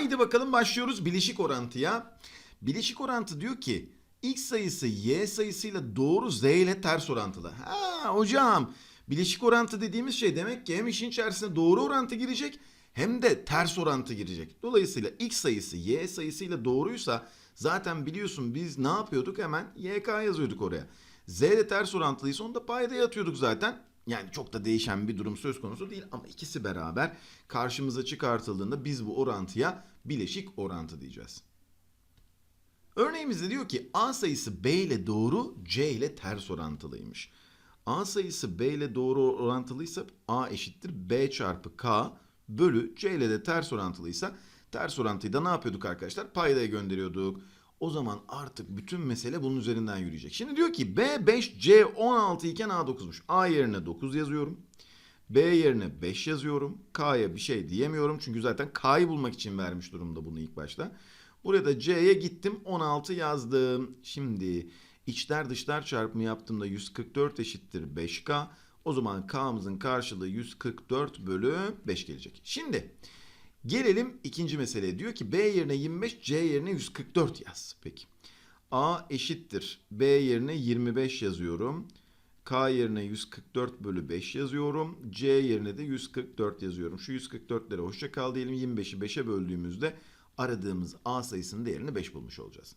Haydi bakalım başlıyoruz bileşik orantıya. Bileşik orantı diyor ki x sayısı y sayısıyla doğru z ile ters orantılı. Ha hocam bileşik orantı dediğimiz şey demek ki hem işin içerisine doğru orantı girecek hem de ters orantı girecek. Dolayısıyla x sayısı y sayısıyla doğruysa zaten biliyorsun biz ne yapıyorduk hemen yk yazıyorduk oraya. Z ile ters orantılıysa onu da paydaya atıyorduk zaten. Yani çok da değişen bir durum söz konusu değil ama ikisi beraber karşımıza çıkartıldığında biz bu orantıya bileşik orantı diyeceğiz. Örneğimizde diyor ki A sayısı B ile doğru C ile ters orantılıymış. A sayısı B ile doğru orantılıysa A eşittir B çarpı K bölü C ile de ters orantılıysa ters orantıyı da ne yapıyorduk arkadaşlar? Paydaya gönderiyorduk. O zaman artık bütün mesele bunun üzerinden yürüyecek. Şimdi diyor ki B 5 C 16 iken A 9'muş. A yerine 9 yazıyorum. B yerine 5 yazıyorum. K'ya bir şey diyemiyorum. Çünkü zaten K'yı bulmak için vermiş durumda bunu ilk başta. Buraya da C'ye gittim 16 yazdım. Şimdi içler dışlar çarpımı yaptığımda 144 eşittir 5K. O zaman K'mızın karşılığı 144 bölü 5 gelecek. Şimdi gelelim ikinci meseleye. Diyor ki B yerine 25 C yerine 144 yaz. Peki. A eşittir. B yerine 25 yazıyorum. K yerine 144 bölü 5 yazıyorum. C yerine de 144 yazıyorum. Şu 144'lere hoşça kal diyelim. 25'i 5'e böldüğümüzde aradığımız A sayısının değerini 5 bulmuş olacağız.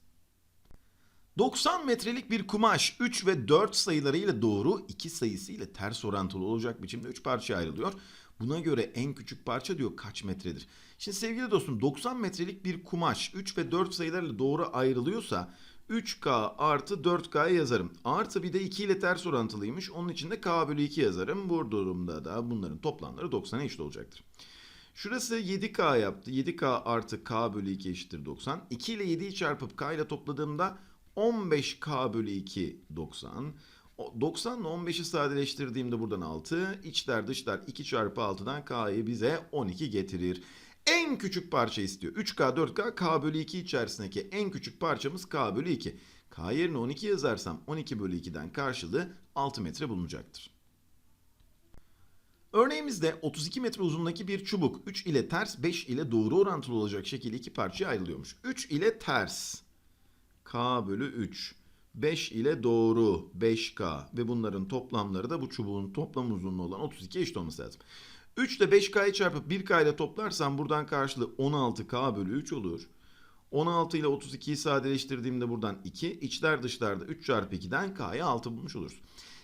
90 metrelik bir kumaş 3 ve 4 sayılarıyla doğru 2 sayısı ile ters orantılı olacak biçimde 3 parçaya ayrılıyor. Buna göre en küçük parça diyor kaç metredir? Şimdi sevgili dostum 90 metrelik bir kumaş 3 ve 4 sayılarıyla doğru ayrılıyorsa 3K artı 4K'ya yazarım. Artı bir de 2 ile ters orantılıymış. Onun için de K bölü 2 yazarım. Bu durumda da bunların toplamları 90'a eşit olacaktır. Şurası 7K yaptı. 7K artı K bölü 2 eşittir 90. 2 ile 7'yi çarpıp K ile topladığımda 15K bölü 2 90. O 90 ile 15'i sadeleştirdiğimde buradan 6. İçler dışlar 2 çarpı 6'dan K'yı bize 12 getirir. En küçük parça istiyor. 3K 4K K bölü 2 içerisindeki en küçük parçamız K bölü 2. K yerine 12 yazarsam 12 bölü 2'den karşılığı 6 metre bulunacaktır. Örneğimizde 32 metre uzunluğundaki bir çubuk 3 ile ters 5 ile doğru orantılı olacak şekilde iki parçaya ayrılıyormuş. 3 ile ters K bölü 3 5 ile doğru 5K ve bunların toplamları da bu çubuğun toplam uzunluğu olan 32 eşit olması lazım. 3 ile 5K'yı çarpıp 1K ile toplarsam buradan karşılığı 16K bölü 3 olur. 16 ile 32'yi sadeleştirdiğimde buradan 2. içler dışlarda 3 çarpı 2'den K'yı 6 bulmuş oluruz.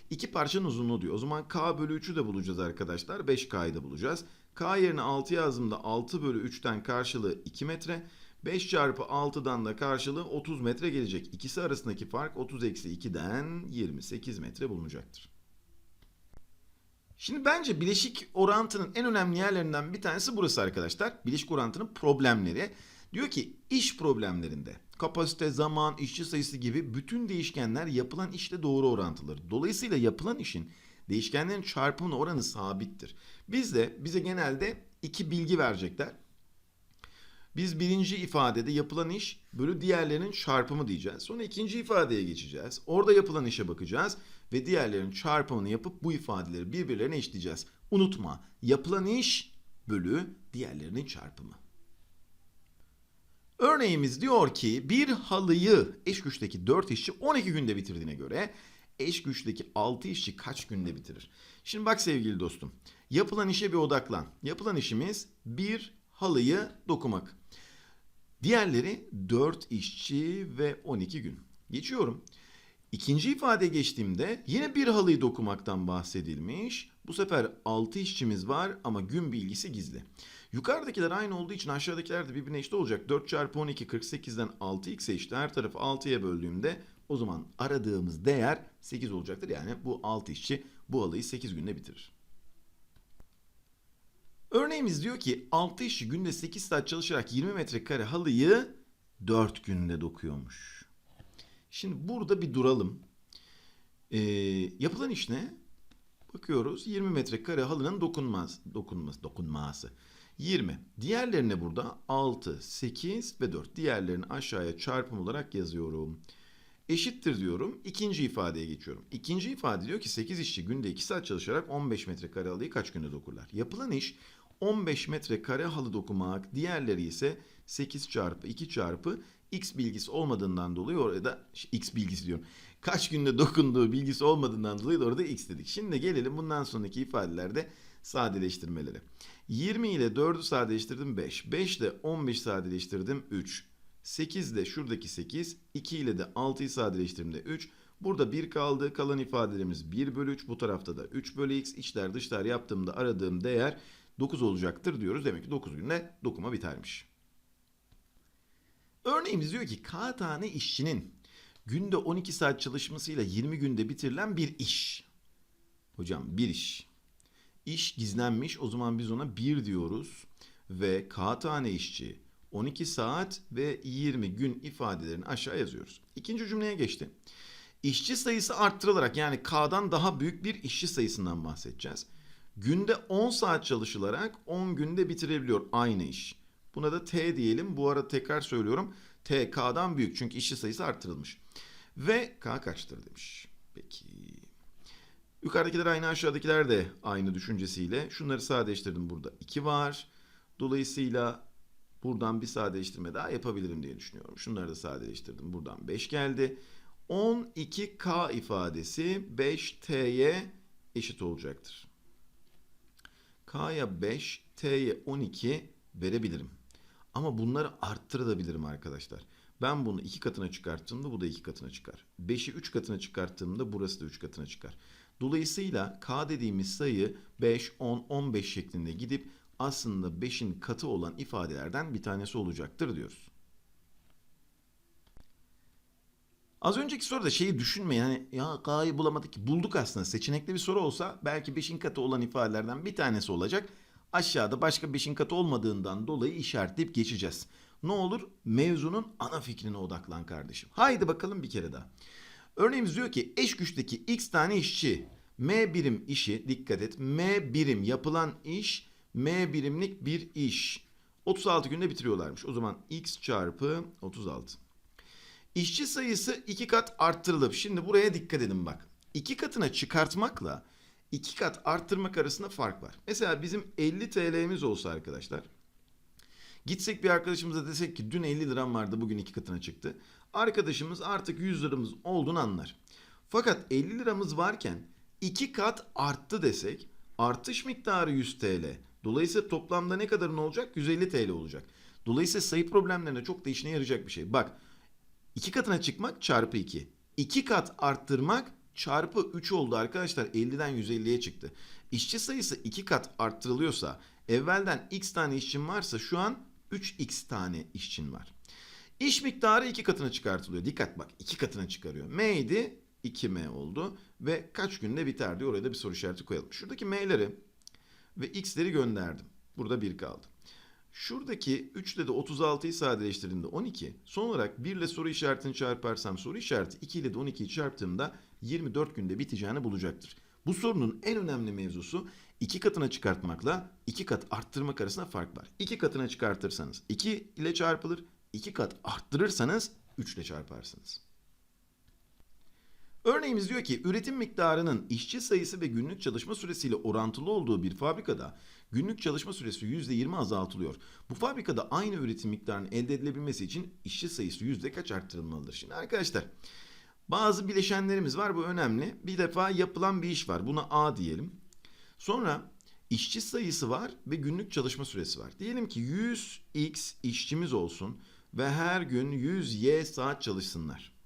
İki parçanın uzunluğu diyor. O zaman K bölü 3'ü de bulacağız arkadaşlar. 5K'yı da bulacağız. K yerine 6 yazdığımda 6 bölü 3'ten karşılığı 2 metre. 5 çarpı 6'dan da karşılığı 30 metre gelecek. İkisi arasındaki fark 30 eksi 2'den 28 metre bulunacaktır. Şimdi bence bileşik orantının en önemli yerlerinden bir tanesi burası arkadaşlar. Bileşik orantının problemleri. Diyor ki iş problemlerinde kapasite, zaman, işçi sayısı gibi bütün değişkenler yapılan işle doğru orantılıdır. Dolayısıyla yapılan işin değişkenlerin çarpımının oranı sabittir. Bizde bize genelde iki bilgi verecekler. Biz birinci ifadede yapılan iş bölü diğerlerinin çarpımı diyeceğiz. Sonra ikinci ifadeye geçeceğiz. Orada yapılan işe bakacağız ve diğerlerinin çarpımını yapıp bu ifadeleri birbirlerine eşleyeceğiz. Unutma yapılan iş bölü diğerlerinin çarpımı. Örneğimiz diyor ki bir halıyı eş güçteki 4 işçi 12 günde bitirdiğine göre eş güçteki 6 işçi kaç günde bitirir? Şimdi bak sevgili dostum yapılan işe bir odaklan. Yapılan işimiz bir halıyı dokumak. Diğerleri 4 işçi ve 12 gün. Geçiyorum. İkinci ifadeye geçtiğimde yine bir halıyı dokumaktan bahsedilmiş. Bu sefer 6 işçimiz var ama gün bilgisi gizli. Yukarıdakiler aynı olduğu için aşağıdakiler de birbirine eşit olacak. 4 çarpı 12 48'den 6x eşit. Her tarafı 6'ya böldüğümde o zaman aradığımız değer 8 olacaktır. Yani bu 6 işçi bu halıyı 8 günde bitirir. Örneğimiz diyor ki 6 işçi günde 8 saat çalışarak 20 metrekare halıyı 4 günde dokuyormuş. Şimdi burada bir duralım. Ee, yapılan iş ne? Bakıyoruz 20 metrekare halının dokunmaz, dokunması, dokunması. 20. Diğerlerine burada 6, 8 ve 4. Diğerlerini aşağıya çarpım olarak yazıyorum. Eşittir diyorum. İkinci ifadeye geçiyorum. İkinci ifade diyor ki 8 işçi günde 2 saat çalışarak 15 metrekare halıyı kaç günde dokurlar? Yapılan iş 15 metrekare halı dokumak. Diğerleri ise 8 çarpı 2 çarpı x bilgisi olmadığından dolayı orada x bilgisi diyorum. Kaç günde dokunduğu bilgisi olmadığından dolayı da orada x dedik. Şimdi gelelim bundan sonraki ifadelerde sadeleştirmelere. 20 ile 4'ü sadeleştirdim 5. 5 ile 15 sadeleştirdim 3. 8 ile şuradaki 8. 2 ile de 6'yı sadeleştirdiğimde 3. Burada 1 kaldı. Kalan ifadelerimiz 1 bölü 3. Bu tarafta da 3 bölü x. İçler dışlar yaptığımda aradığım değer 9 olacaktır diyoruz. Demek ki 9 günde dokuma bitermiş. Örneğimiz diyor ki K tane işçinin günde 12 saat çalışmasıyla 20 günde bitirilen bir iş. Hocam bir iş. İş gizlenmiş o zaman biz ona 1 diyoruz. Ve K tane işçi 12 saat ve 20 gün ifadelerini aşağı yazıyoruz. İkinci cümleye geçti. İşçi sayısı arttırılarak yani K'dan daha büyük bir işçi sayısından bahsedeceğiz. Günde 10 saat çalışılarak 10 günde bitirebiliyor aynı iş. Buna da T diyelim. Bu arada tekrar söylüyorum. T K'dan büyük çünkü işçi sayısı arttırılmış. Ve K kaçtır demiş. Peki. Yukarıdakiler aynı aşağıdakiler de aynı düşüncesiyle. Şunları sadeleştirdim burada. 2 var. Dolayısıyla buradan bir sadeleştirme daha yapabilirim diye düşünüyorum. Şunları da sadeleştirdim. Buradan 5 geldi. 12K ifadesi 5T'ye eşit olacaktır. K'ya 5, T'ye 12 verebilirim. Ama bunları arttırabilirim arkadaşlar. Ben bunu iki katına çıkarttığımda bu da iki katına çıkar. 5'i 3 katına çıkarttığımda burası da 3 katına çıkar. Dolayısıyla K dediğimiz sayı 5, 10, 15 şeklinde gidip aslında 5'in katı olan ifadelerden bir tanesi olacaktır diyoruz. Az önceki soruda şeyi düşünmeyin hani ya K'yı bulamadık ki bulduk aslında seçenekli bir soru olsa belki 5'in katı olan ifadelerden bir tanesi olacak. Aşağıda başka 5'in katı olmadığından dolayı işaretleyip geçeceğiz. Ne olur mevzunun ana fikrine odaklan kardeşim. Haydi bakalım bir kere daha. Örneğimiz diyor ki eş güçteki x tane işçi m birim işi dikkat et m birim yapılan iş m birimlik bir iş 36 günde bitiriyorlarmış. O zaman x çarpı 36. İşçi sayısı iki kat arttırılıp şimdi buraya dikkat edin bak. İki katına çıkartmakla iki kat arttırmak arasında fark var. Mesela bizim 50 TL'miz olsa arkadaşlar. Gitsek bir arkadaşımıza desek ki dün 50 liram vardı bugün iki katına çıktı. Arkadaşımız artık 100 liramız olduğunu anlar. Fakat 50 liramız varken iki kat arttı desek artış miktarı 100 TL. Dolayısıyla toplamda ne kadarın olacak? 150 TL olacak. Dolayısıyla sayı problemlerine çok da işine yarayacak bir şey. Bak iki katına çıkmak çarpı 2. 2 kat arttırmak çarpı 3 oldu arkadaşlar. 50'den 150'ye çıktı. İşçi sayısı 2 kat arttırılıyorsa evvelden x tane işçin varsa şu an 3x tane işçin var. İş miktarı 2 katına çıkartılıyor. Dikkat bak 2 katına çıkarıyor. M idi 2M oldu ve kaç günde biter diyor. Oraya da bir soru işareti koyalım. Şuradaki M'leri ve X'leri gönderdim. Burada 1 kaldı. Şuradaki 3 ile de 36'yı sadeleştirdiğimde 12. Son olarak 1 ile soru işaretini çarparsam soru işareti 2 ile de 12'yi çarptığımda 24 günde biteceğini bulacaktır. Bu sorunun en önemli mevzusu iki katına çıkartmakla iki kat arttırmak arasında fark var. İki katına çıkartırsanız 2 ile çarpılır. 2 kat arttırırsanız 3 ile çarparsınız. Örneğimiz diyor ki üretim miktarının işçi sayısı ve günlük çalışma süresiyle orantılı olduğu bir fabrikada günlük çalışma süresi %20 azaltılıyor. Bu fabrikada aynı üretim miktarının elde edilebilmesi için işçi sayısı yüzde kaç arttırılmalıdır? Şimdi arkadaşlar bazı bileşenlerimiz var bu önemli. Bir defa yapılan bir iş var buna A diyelim. Sonra işçi sayısı var ve günlük çalışma süresi var. Diyelim ki 100x işçimiz olsun ve her gün 100y saat çalışsınlar.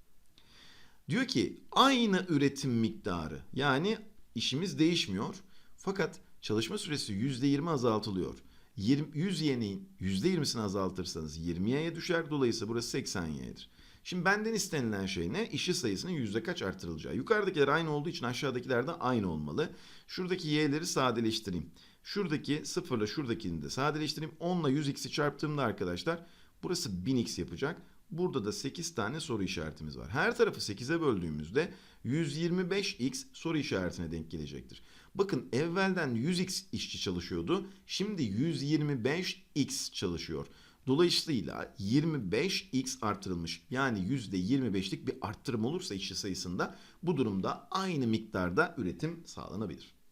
Diyor ki aynı üretim miktarı yani işimiz değişmiyor fakat çalışma süresi %20 azaltılıyor. 20, 100 y'nin %20'sini azaltırsanız 20y'ye düşer dolayısıyla burası 80 y'dir. Şimdi benden istenilen şey ne? İşçi sayısının yüzde kaç artırılacağı. Yukarıdakiler aynı olduğu için aşağıdakiler de aynı olmalı. Şuradaki y'leri sadeleştireyim. Şuradaki 0 ile şuradakini de sadeleştireyim. 10 ile 100x'i çarptığımda arkadaşlar burası 1000x yapacak. Burada da 8 tane soru işaretimiz var. Her tarafı 8'e böldüğümüzde 125x soru işaretine denk gelecektir. Bakın evvelden 100x işçi çalışıyordu. Şimdi 125x çalışıyor. Dolayısıyla 25x artırılmış. Yani %25'lik bir arttırım olursa işçi sayısında bu durumda aynı miktarda üretim sağlanabilir.